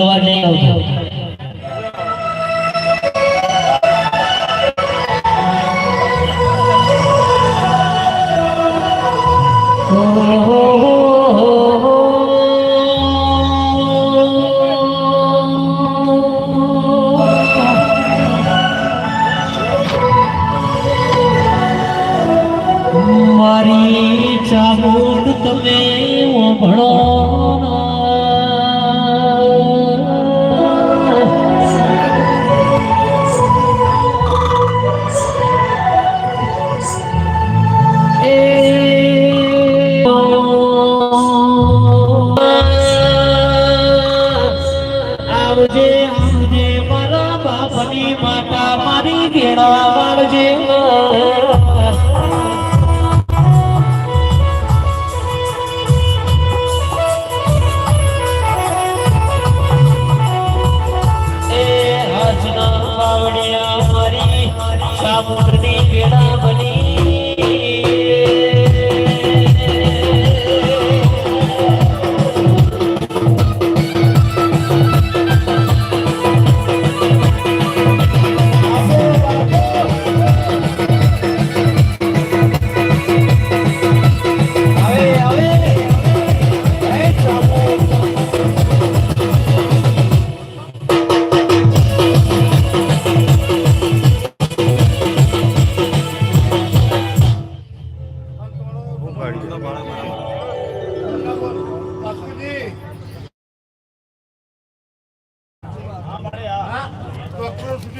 Grazie.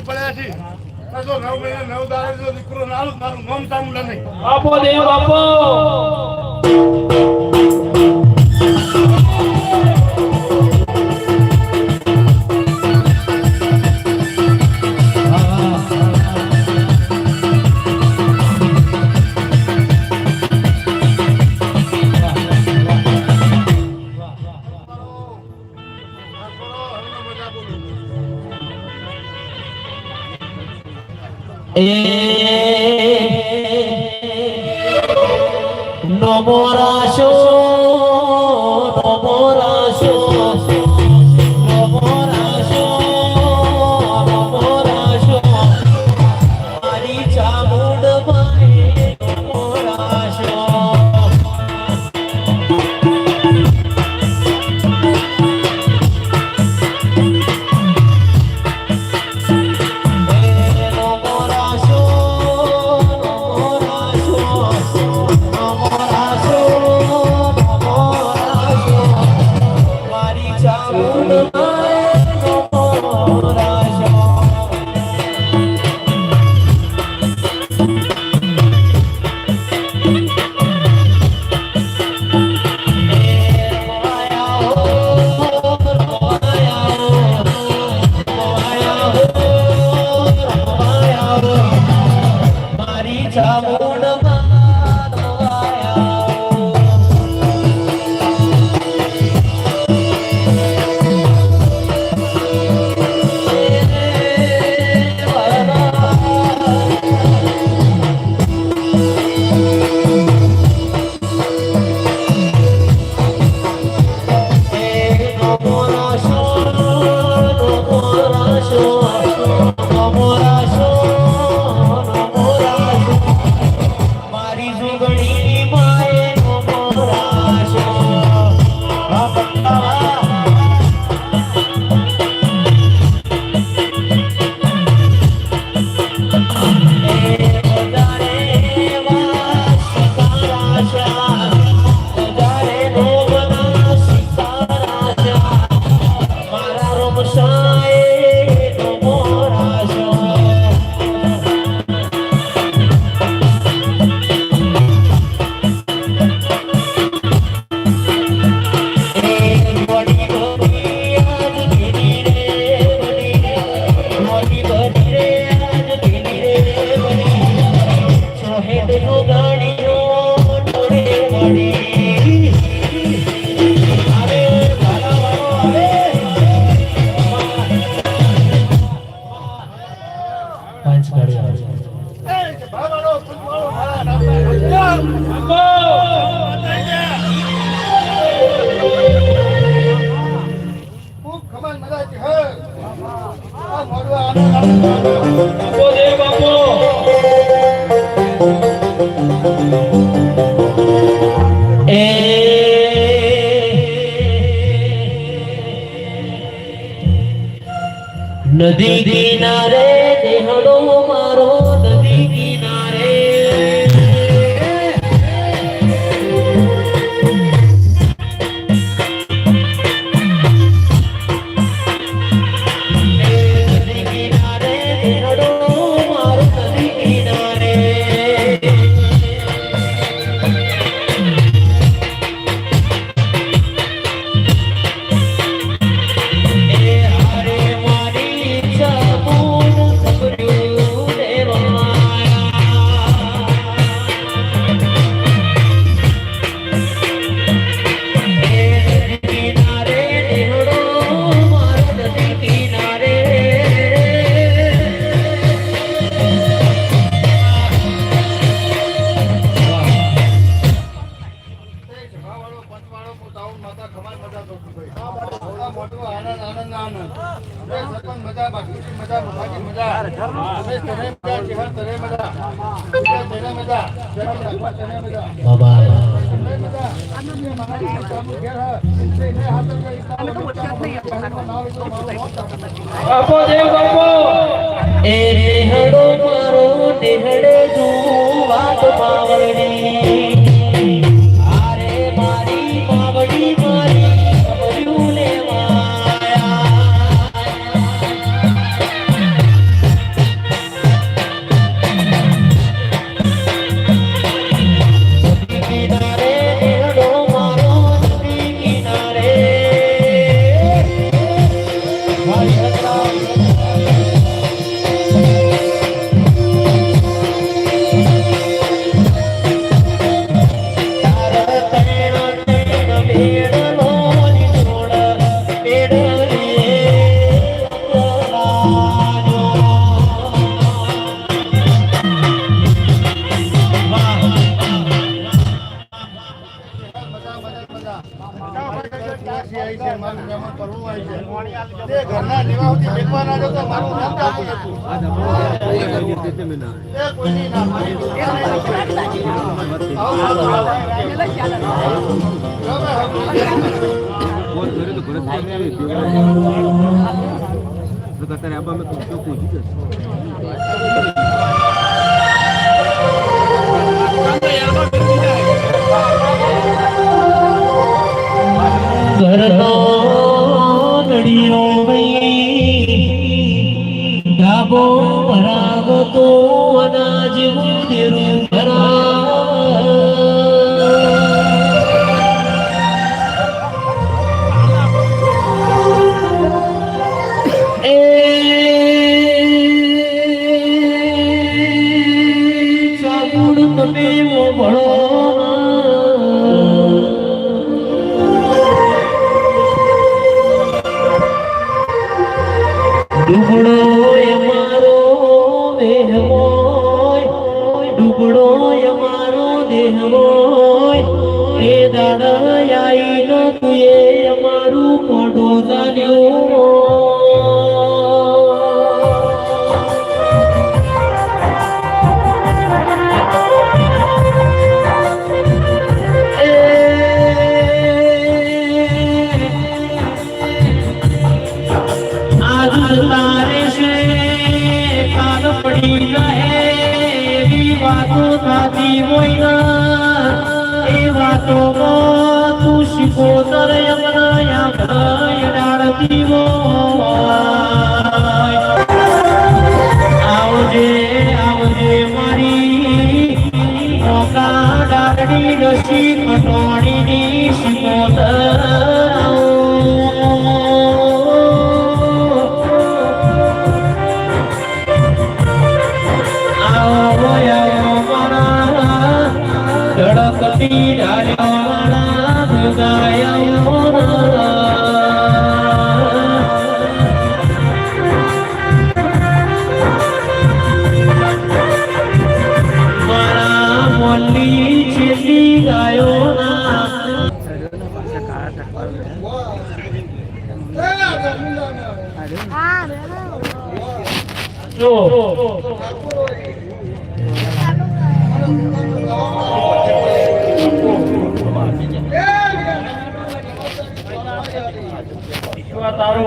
નથી પડ્યા છે. નવ મહિના, નવ દાડા જો દીકરો ના મારું નામ સાંભળે નહીં. આપો દેવ આપો અત્યારે આબા મેં પહોંચી જશે ડાબો પરાગ તો અનાજ મુદેરું ડુગડો અમારો દેહ હોય. ડુગડો અમારો દેહ હોય. તારું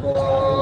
bravo!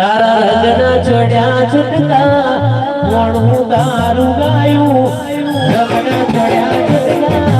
તારા લગ્ન ચડ્યા છૂટલા વણું દારૂ ગાયું લગ્ન ચડ્યા છૂટલા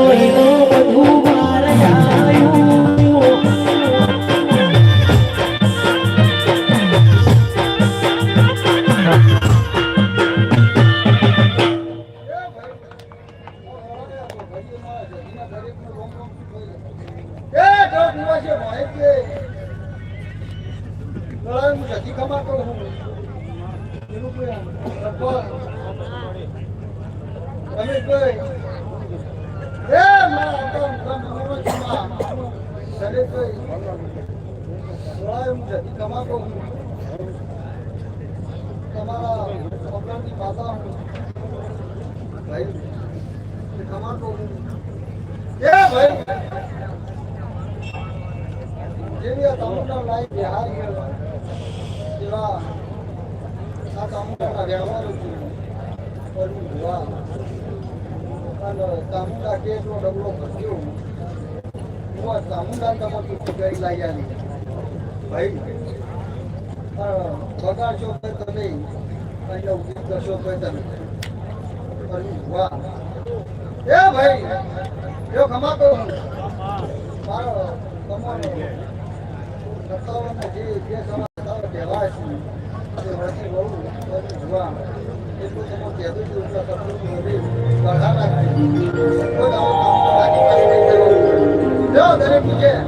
હું તમારા પકડની પાતા હું જેવી આ તામુંડા લાઈ બિહાર એવા આ તામુંડા વ્યવહાર જોવા અને તામુંડા કેસનો ડબલો ભર્યો તમારી કરી લાગ્યા ભાઈ બગાડશો તો તમે અને ઊભી કરશો તો તમે જોવા એ ભાઈ જો કમાતો હું મારો તમારો સત્તાવન જે જે સમાચાર કહેવાય છે વળતી બહુ જોવા એટલું તમે કહેતું હતું એટલા શબ્દોની બધી ગળા નાખી કરવાનું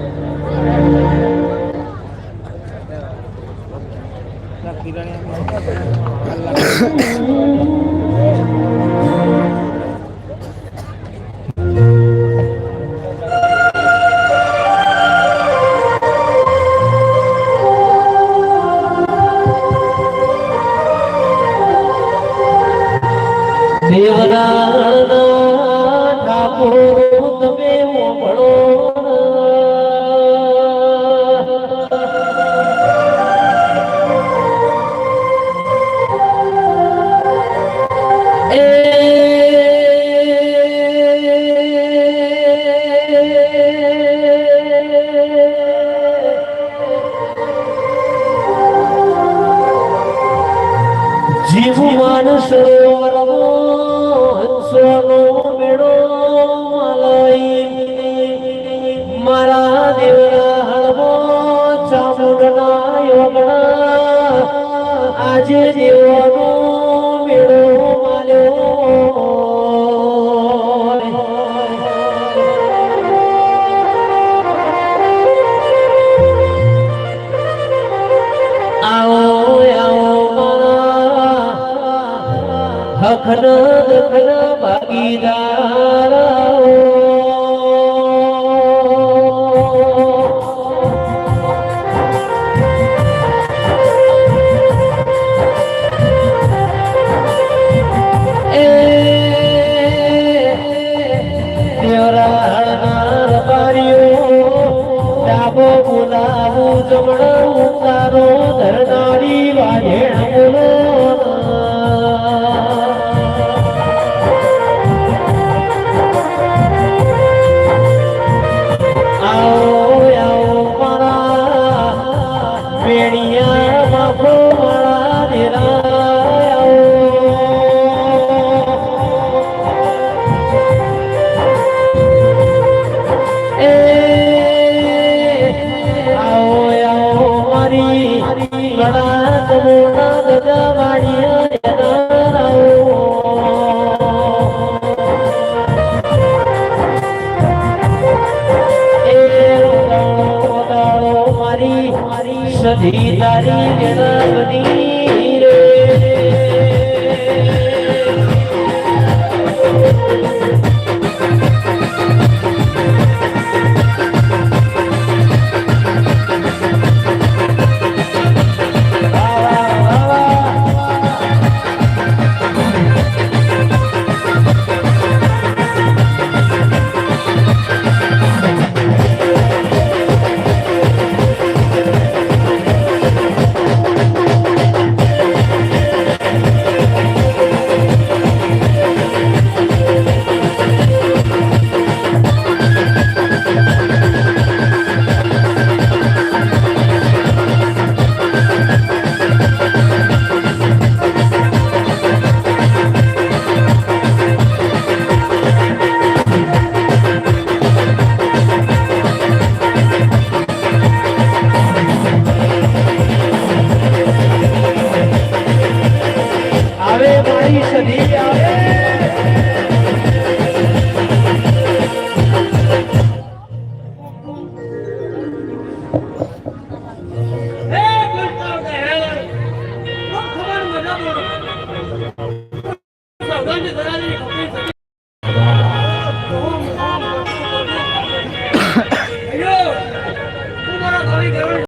મારી સધી